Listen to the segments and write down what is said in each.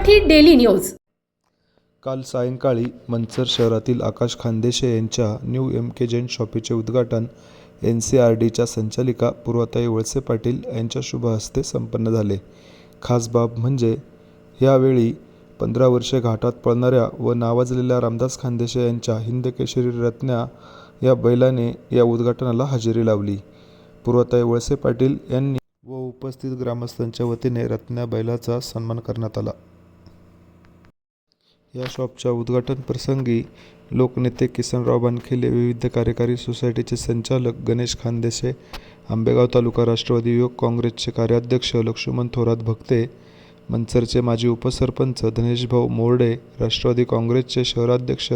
Marathi daily news. काल सायंकाळी मंचर शहरातील आकाश खानदेशे यांच्या न्यू एम के जैन शॉपीचे उद्घाटन एन सी आर डीच्या संचालिका पूर्वताई वळसे पाटील यांच्या शुभ हस्ते संपन्न झाले. खास बाब म्हणजे यावेळी पंधरा वर्षे घाटात पळणाऱ्या व नावाजलेल्या रामदास खानदेशे यांच्या हिंदकेशरी रत्न्या या बैलाने या उद्घाटनाला हजेरी लावली. पूर्वताई वळसे पाटील यांनी व उपस्थित ग्रामस्थांच्या वतीने रत्न्या बैलाचा सन्मान करण्यात आला. या शॉपच्या उद्घाटन प्रसंगी लोकनेते किसनराव बनखिले विविध कार्यकारी सोसायटीचे संचालक गणेश खानदेशे आंबेगाव तालुका राष्ट्रवादी युवक काँग्रेसचे कार्याध्यक्ष लक्ष्मण थोरात भक्ते मंचरचे माजी उपसरपंच धनेशभाऊ मोर्डे राष्ट्रवादी काँग्रेसचे शहराध्यक्ष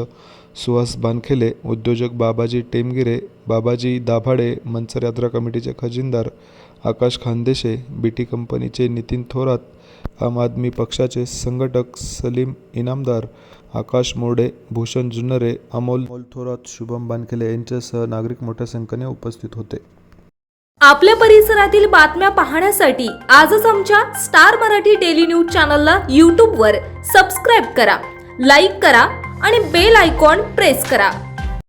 सुहास बानखेले उद्योजक बाबाजी टेमगिरे बाबाजी दाभाडे मंचर यात्रा कमिटीचे खजिनदार आकाश खानदेशे बी टी कंपनीचे नितीन थोरात आम आदमी पक्षाचे संघटक सलीम इनामदार आकाश मोर्डे भूषण जुन्नरे अमोल अमोल थोरात शुभम बानखेले यांच्यासह नागरिक मोठ्या संख्येने उपस्थित होते. आपल्या परिसरातील बातम्या पाहण्यासाठी आजच आमच्या स्टार मराठी डेली न्यूज चॅनलला यूट्यूबवर सबस्क्राईब करा लाईक करा आणि बेल आयकॉन प्रेस करा.